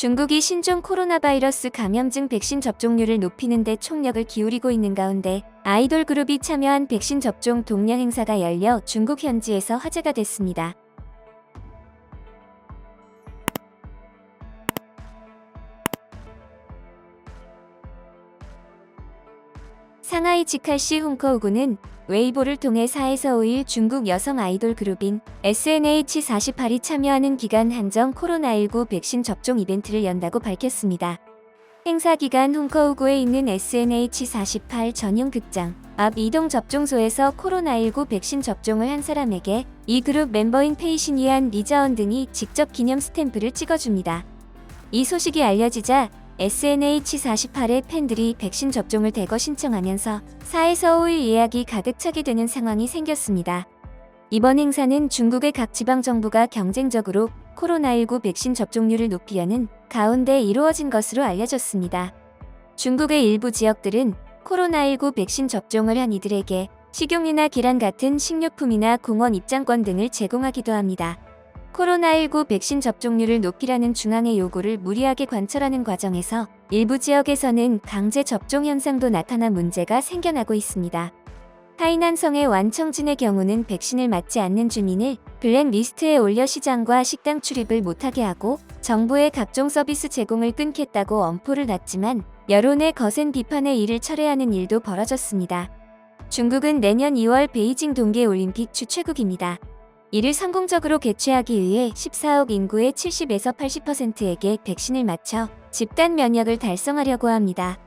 중국이 신종 코로나 바이러스 감염증 백신 접종률을 높이는 데 총력을 기울이고 있는 가운데 아이돌 그룹이 참여한 백신 접종 동량 행사가 열려 중국 현지에서 화제가 됐습니다. 상하이 지칼시 훈커우구는 웨이보를 통해 4에서 5일 중국 여성 아이돌 그룹인 SNH48이 참여하는 기간 한정 코로나19 백신 접종 이벤트를 연다고 밝혔습니다. 행사 기간 훈커우구에 있는 SNH48 전용 극장 앞 이동 접종소에서 코로나19 백신 접종을 한 사람에게 이 그룹 멤버인 페이신이안 리자원 등이 직접 기념 스탬프를 찍어줍니다. 이 소식이 알려지자 SNH48의 팬들이 백신 접종을 대거 신청하면서 4에서 5일 예약이 가득 차게 되는 상황이 생겼습니다. 이번 행사는 중국의 각 지방 정부가 경쟁적으로 코로나19 백신 접종률을 높이려는 가운데 이루어진 것으로 알려졌습니다. 중국의 일부 지역들은 코로나19 백신 접종을 한 이들에게 식용유나 계란 같은 식료품이나 공원 입장권 등을 제공하기도 합니다. 코로나19 백신 접종률을 높이라는 중앙의 요구를 무리하게 관철하는 과정에서 일부 지역에서는 강제 접종 현상도 나타나 문제가 생겨나고 있습니다. 하이난성의 완청진의 경우는 백신을 맞지 않는 주민을 블랙리스트에 올려 시장과 식당 출입을 못하게 하고 정부의 각종 서비스 제공을 끊겠다고 엄포를 놨지만 여론의 거센 비판에 이를 철회하는 일도 벌어졌습니다. 중국은 내년 2월 베이징 동계올림픽 주최국입니다. 이를 성공적으로 개최하기 위해 14억 인구의 70에서 80%에게 백신을 맞춰 집단 면역을 달성하려고 합니다.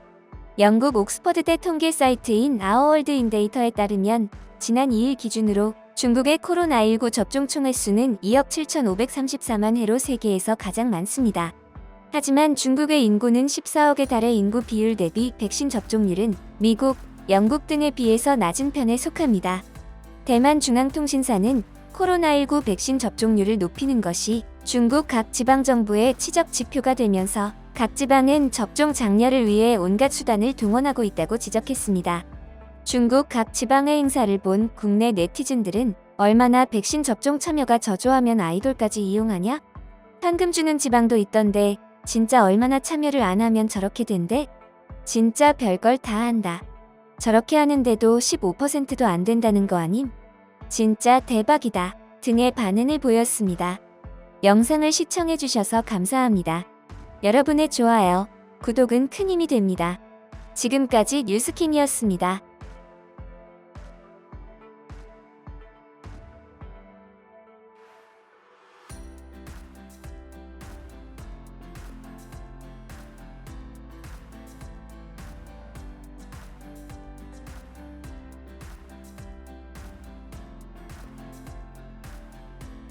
영국 옥스퍼드대 통계 사이트인 아워월드 인데이터에 따르면 지난 2일 기준으로 중국의 코로나19 접종 총 횟수는 2억 7,534만 회로 세계에서 가장 많습니다. 하지만 중국의 인구는 14억에 달해 인구 비율 대비 백신 접종률은 미국, 영국 등에 비해서 낮은 편에 속합니다. 대만 중앙통신사는 코로나19 백신 접종률을 높이는 것이 중국 각 지방 정부의 치적 지표가 되면서 각 지방은 접종 장려를 위해 온갖 수단을 동원하고 있다고 지적했습니다. 중국 각 지방의 행사를 본 국내 네티즌들은 얼마나 백신 접종 참여가 저조하면 아이돌까지 이용하냐? 현금 주는 지방도 있던데 진짜 얼마나 참여를 안 하면 저렇게 된대? 진짜 별걸 다 한다. 저렇게 하는데도 15%도 안 된다는 거 아님? 진짜 대박이다. 등의 반응을 보였습니다. 영상을 시청해주셔서 감사합니다. 여러분의 좋아요, 구독은 큰 힘이 됩니다. 지금까지 뉴스킹이었습니다.